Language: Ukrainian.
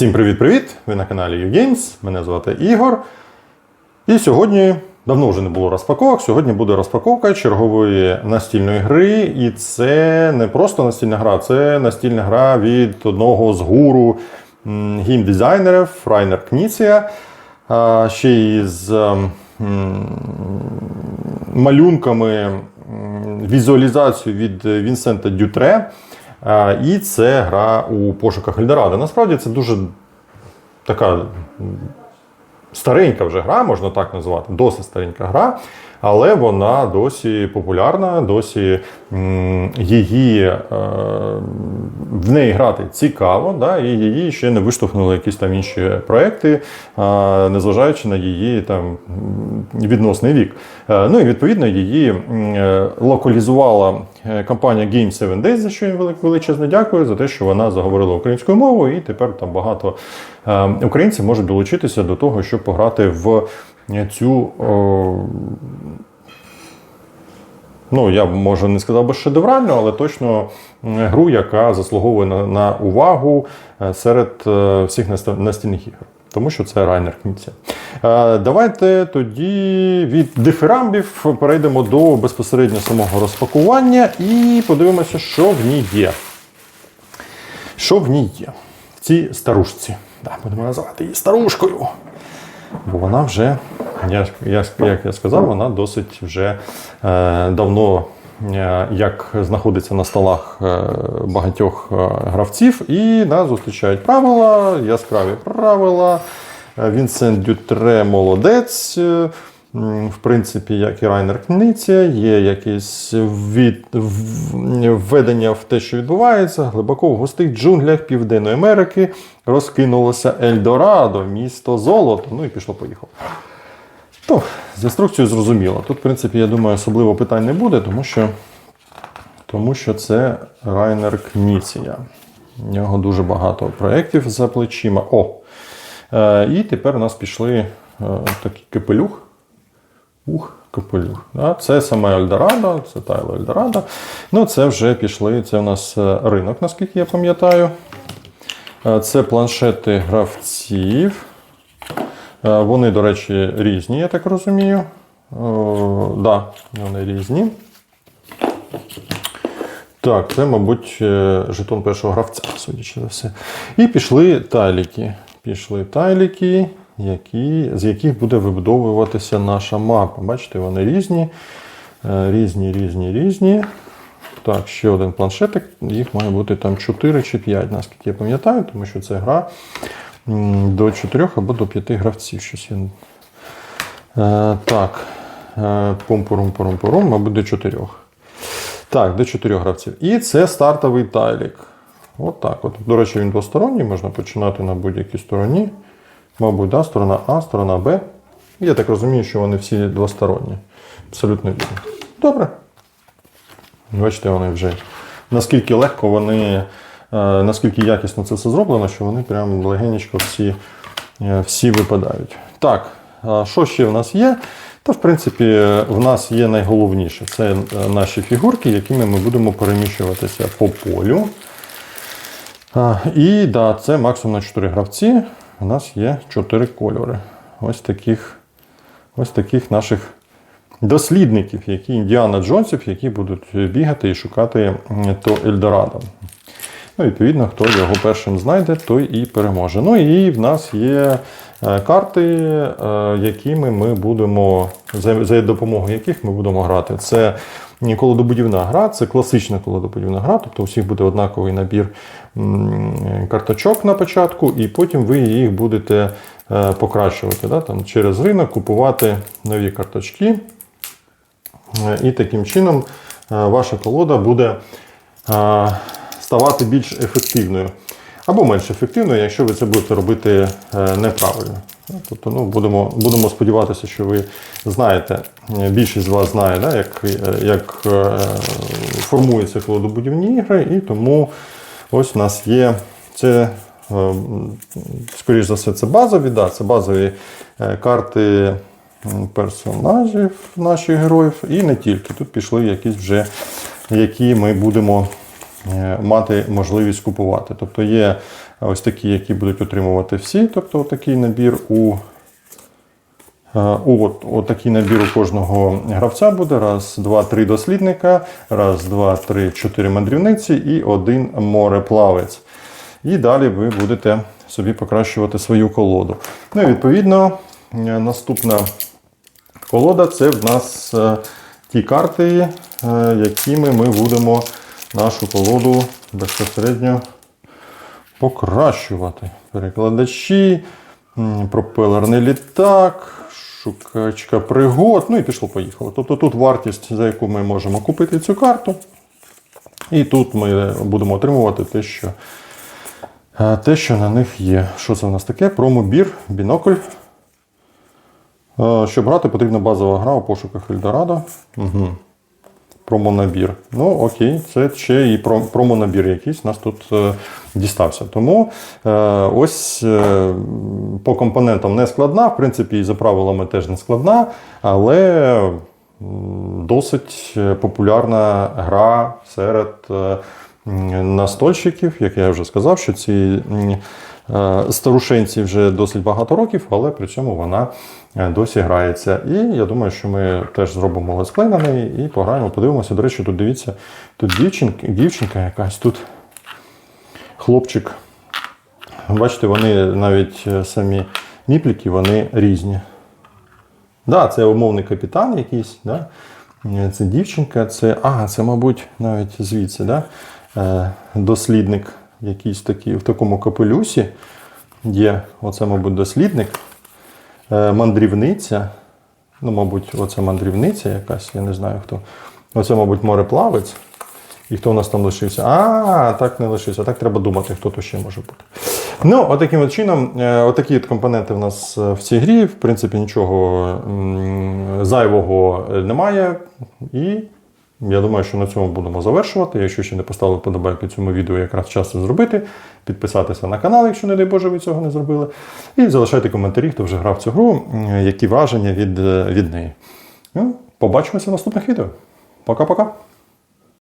Всім привіт-привіт! Ви на каналі YouGames. Мене звати Ігор. І сьогодні давно вже не було розпаковок. Сьогодні буде розпаковка чергової настільної гри. І це не просто настільна гра, це настільна гра від одного з гуру м, геймдизайнерів Райнер Кніція. Ще й з малюнками, м, візуалізацією від Вінсента Дютре. І це гра у пошуках Ельдорадо. Насправді це дуже така старенька вже гра, можна так назвати, досить старенька гра, але вона досі популярна, досі її е, в неї грати цікаво, да, і її ще не виштовхнули якісь там інші проекти, е, незважаючи на її там відносний вік. Е, ну і відповідно її локалізувала компанія Game 7 Days, за що їм величезне дякую, за те, що вона заговорила українською мовою, і тепер там багато е, українців можуть долучитися до того, щоб пограти в цю. о, Ну, я може не сказав би шедевральну, але точно гру, яка заслуговує на, на увагу е, серед е, всіх настільних ігор. Тому що це Райнер Кніця. Е, Давайте тоді від дифирамбів перейдемо до безпосередньо самого розпакування і подивимося, що в ній є. Що в ній є? В цій старушці. Да, будемо називати її старушкою. Бо вона вже, я, як я сказав, вона досить вже е, давно е, як знаходиться на столах е, багатьох гравців, і нас зустрічають правила, яскраві правила. Е, Вінсент Дютре молодець. Е, В принципі, як і Райнер Книця, є якесь введення в те, що відбувається. Глибоко в густих джунглях Південної Америки розкинулося Ельдорадо, місто золото. Ну і пішло-поїхало. То, з інструкцією зрозуміло. Тут, в принципі, я думаю, особливо питань не буде, тому що, тому що це Райнер Кніція. У нього дуже багато проєктів за плечима. О! Е, і тепер у нас пішли е, такий капелюх. Ух, капелюх. Це саме Ельдорадо, це Тайло Ельдорадо. Ну, це вже пішли. Це у нас е, ринок, наскільки я пам'ятаю. Це планшети гравців. Вони, до речі, різні, я так розумію. Так, да, вони різні. Так, це, мабуть, жетон першого гравця, судячи за все. І пішли тайліки. Пішли тайліки, які, з яких буде вибудовуватися наша мапа. Бачите, вони різні. Е, Різні, різні, різні. Так, ще один планшетик. Їх має бути там 4 чи 5, наскільки я пам'ятаю, тому що це гра до 4 або до 5 гравців. Щось я... Е, так. Е, Пум-пурум-пурум-пурум, мабуть, до 4. Так, до 4 гравців. І це стартовий тайлік. От так. От. До речі, він двосторонній, можна починати на будь-якій стороні. Мабуть, да, сторона А, сторона Б. Я так розумію, що вони всі двосторонні. Абсолютно вірно. Добре. Бачите, вони вже наскільки легко вони, е, наскільки якісно це все зроблено, що вони прям легенечко всі, е, всі випадають. Так, що ще в нас є? Та, в принципі, в нас є найголовніше це е, наші фігурки, якими ми будемо переміщуватися по полю. А, І да, це максимум на 4 гравці. У нас є 4 кольори. Ось таких, ось таких наших дослідників, які Індіана Джонсів, які будуть бігати і шукати то Ельдорадо. Ну, відповідно, хто його першим знайде, той і переможе. Ну і в нас є е, карти, е, якими ми будемо, за, допомогою яких ми будемо грати. Це колодобудівна гра, це класична колодобудівна гра, тобто у всіх буде однаковий набір карточок на початку, і потім ви їх будете е, покращувати. Да? Там, через ринок купувати нові карточки. Е, І таким чином е, ваша колода буде ставати більш ефективною. Або менш ефективною, якщо ви це будете робити неправильно. Тобто, ну, будемо, будемо сподіватися, що ви знаєте, е, більшість з вас знає, да, як, е, як е, формуються колодобудівні ігри, і тому ось у нас є це, скоріш за все, це базові, да, це базові карти персонажів наших героїв, і не тільки. Тут пішли якісь вже, які ми будемо мати можливість купувати. Тобто є ось такі, які будуть отримувати всі. Тобто такий набір у Е, у От, от такий набір у кожного гравця буде. Раз, два, три дослідника, раз, два, три, чотири мандрівниці і один мореплавець. І далі ви будете собі покращувати свою колоду. Ну і відповідно, е, наступна колода це в нас е, ті карти, якими ми будемо нашу колоду безпосередньо покращувати. Перекладачі, пропелерний літак, шукачка пригод. Ну і пішло-поїхало. Тобто тут вартість, за яку ми можемо купити цю карту. І тут ми будемо отримувати те, що, е, те, що на них є. Що це в нас таке? Промобір, бінокль. Е, Щоб грати, потрібна базова гра у пошуках Ельдорадо. Угу. Промонабір. Ну, окей, це ще і про- промонабір якийсь нас тут е, дістався. Тому е, ось е, по компонентам не складна, в принципі, і за правилами теж не складна, але досить е, популярна гра серед е, настольщиків, як я вже сказав, що ці е, старушенці вже досить багато років, але при цьому вона е, досі грається. І я думаю, що ми теж зробимо летсплей на неї і пограємо, подивимося. До речі, тут дивіться, тут дівчинка, дівчинка якась, тут хлопчик. Бачите, вони навіть е, самі міпліки, вони різні. Да, це умовний капітан якийсь, да? Це дівчинка, це. А, це, мабуть, навіть звідси, да? Е, дослідник якийсь такий в такому капелюсі. Є, оце, мабуть, дослідник, Е, мандрівниця. Ну, мабуть, оце мандрівниця якась, я не знаю хто. Оце, мабуть, мореплавець. І хто у нас там лишився? А, так не лишився. Так треба думати, хто то ще може бути. Ну, отаким от чином, е, отакі от компоненти в нас в цій грі. В принципі, нічого зайвого немає. І я думаю, що на цьому будемо завершувати. Якщо ще не поставили подобайки цьому відео, якраз час це зробити. Підписатися на канал, якщо, не дай Боже, ви цього не зробили. І залишайте коментарі, хто вже грав цю гру, які враження від, е, від неї. Ну, побачимося в наступних відео. Пока-пока.